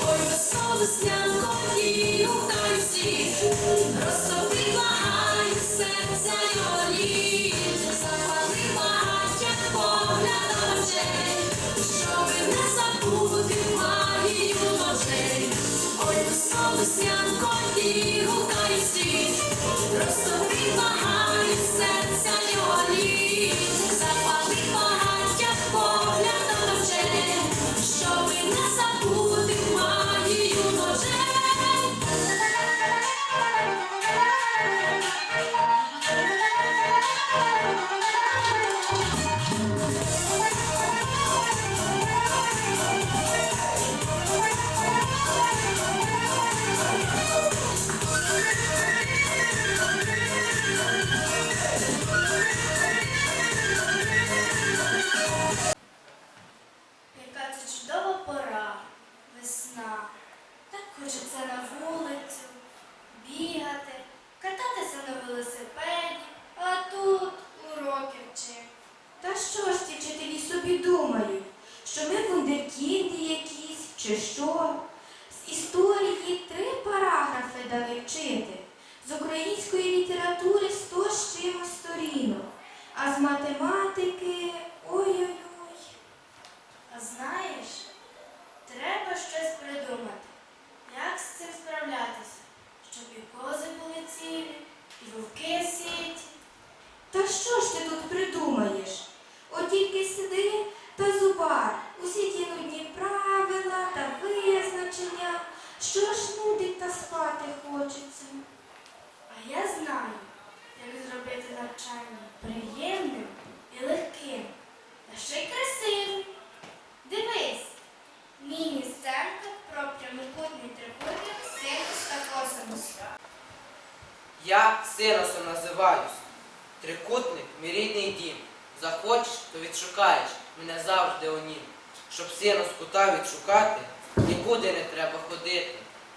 Por sol, o céu, matemática. мій рідний дім. Захочеш, то відшукаєш мене завжди у нім. Щоб сину з кута відшукати, нікуди не треба ходити,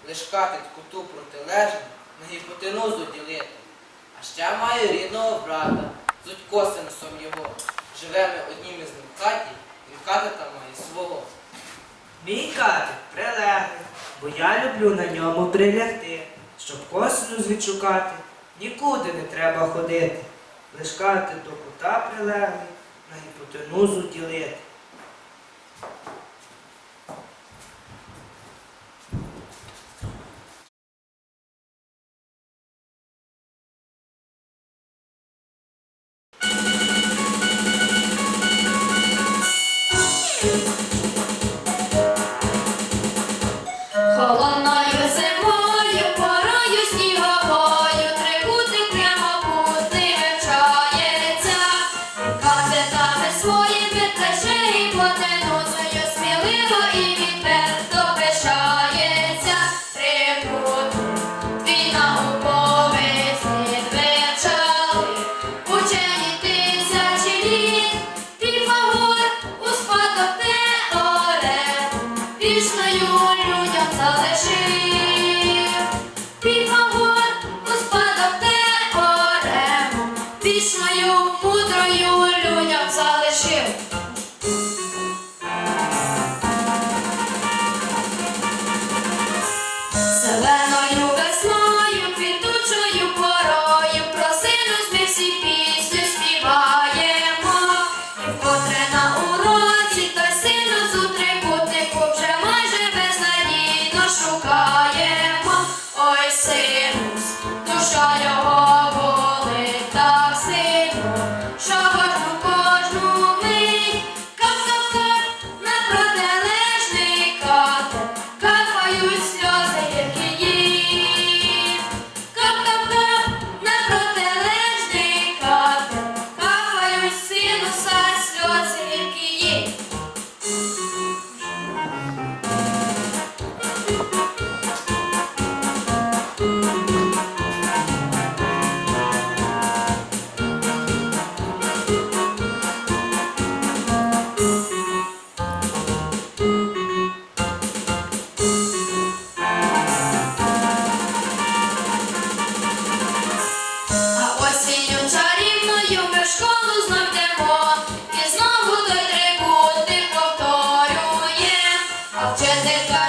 лиш катить куту протилежну, на гіпотенузу зуділити. А ще маю рідного брата, зуть косинсом його. Живемо однім із ним в хаті, він ката там має свого. Мій катик прилегне, бо я люблю на ньому прилягти, щоб косину звідшукати, нікуди не треба ходити лишкати до кута прилеглий, на гіпотенузу ділити. del cual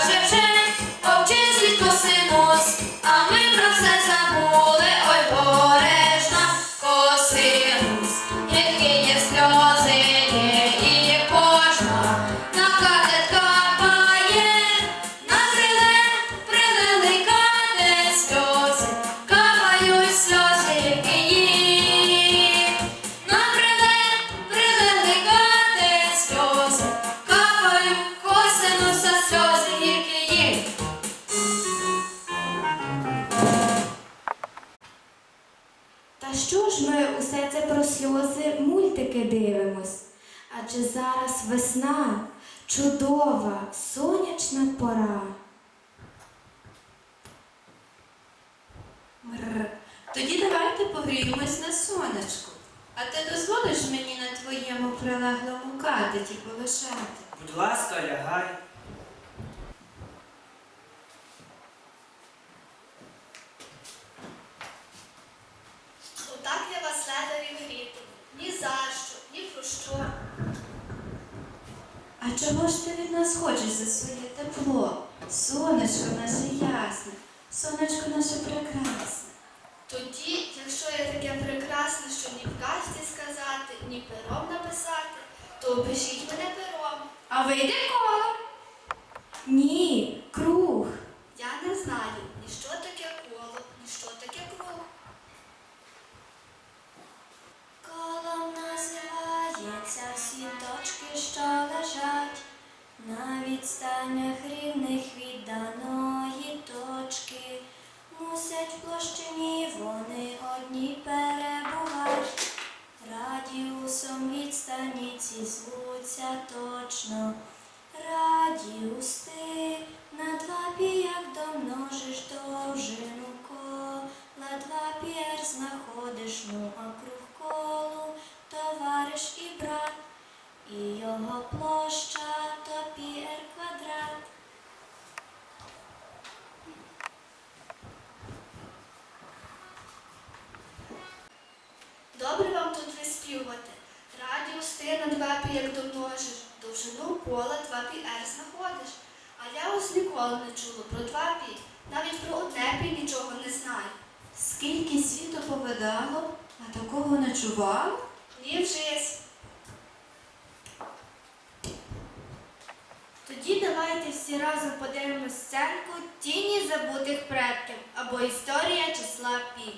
сльози мультики дивимось, адже зараз весна чудова, сонячна пора. Мрр. Тоді давайте погріємось на сонечку. А ти дозволиш мені на твоєму прилеглому катеті полишати? Будь ласка, лягай. чого ж ти від нас хочеш за своє тепло? Сонечко наше ясне, сонечко наше прекрасне. Тоді, якщо я таке прекрасне, що ні в казці сказати, ні пером написати, то обіжіть мене пером. А вийде Станях рівних відданої точки, мусять в площині вони одні перебувати, радіусом відстані ці звуться точно, радіус ти на два пі, як домножиш довжину кола, два пір знаходиш ну округ. Ніколи не чула про два пі. Навіть про одне пі нічого не знаю. Скільки світу повидало, а такого не чувала? Ні вжись. Тоді давайте всі разом подивимось сценку Тіні забутих предків або Історія числа пі.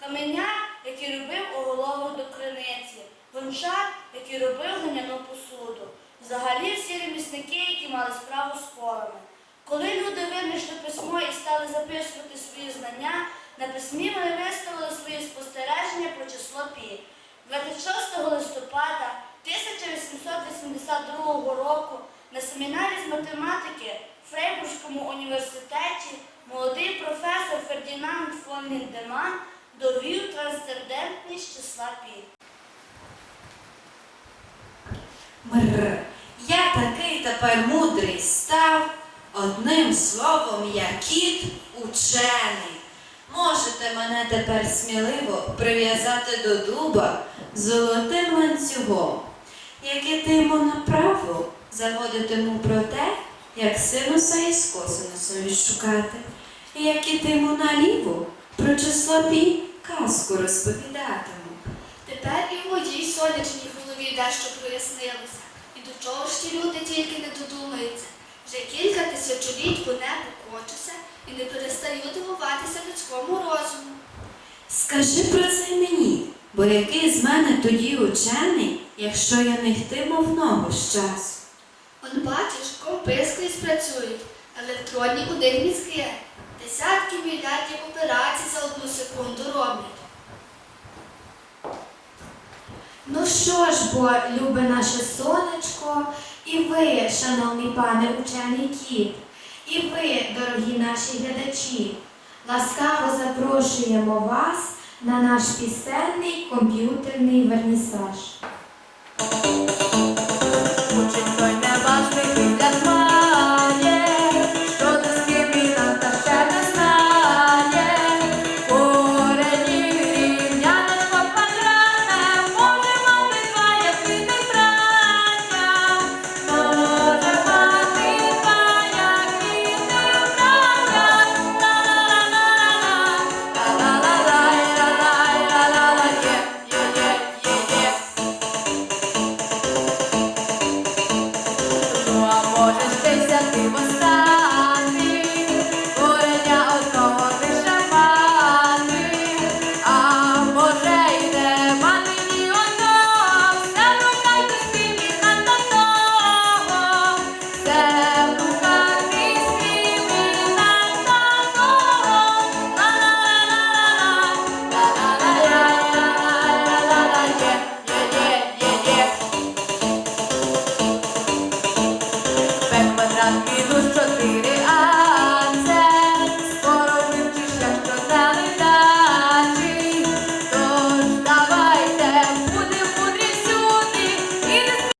Каменя, який робив оголовок до криниці, гончар, який робив глиняну посуду. Взагалі всі ремісники, які мали справу з колами. Коли люди винайшли письмо і стали записувати свої знання, на письмі вони виставили свої спостереження про число пі. 26 листопада 1882 року на семінарі з математики в Фрейбурзькому університеті молодий професор Фердінанд фон Ліндеман довів трансцендентність числа пі. Мр, я такий тепер мудрий став, одним словом, я кіт учений. Можете мене тепер сміливо прив'язати до дуба золотим ланцюгом. Як ітиму направо, заводитиму про те, як синуса із косинусом відшукати. І як ітиму наліво, про число казку розповідатиму. Тепер і в моїй сонячній голові дещо прояснилося. І до чого ж ті люди тільки не додумаються. Вже кілька тисячоліть по небу кочуся і не перестаю дивуватися людському розуму. Скажи про це мені, бо який з мене тоді учений, якщо я не йтиму в ногу з часу? Он бачиш, компи скрізь працюють, електронні у них мізки. Десятки мільярдів операцій за одну секунду роблять. Ну що ж, бо, любе наше сонечко, і ви, шановний пане учений кіт, і ви, дорогі наші глядачі, ласкаво запрошуємо вас на наш пісенний комп'ютерний вернісаж.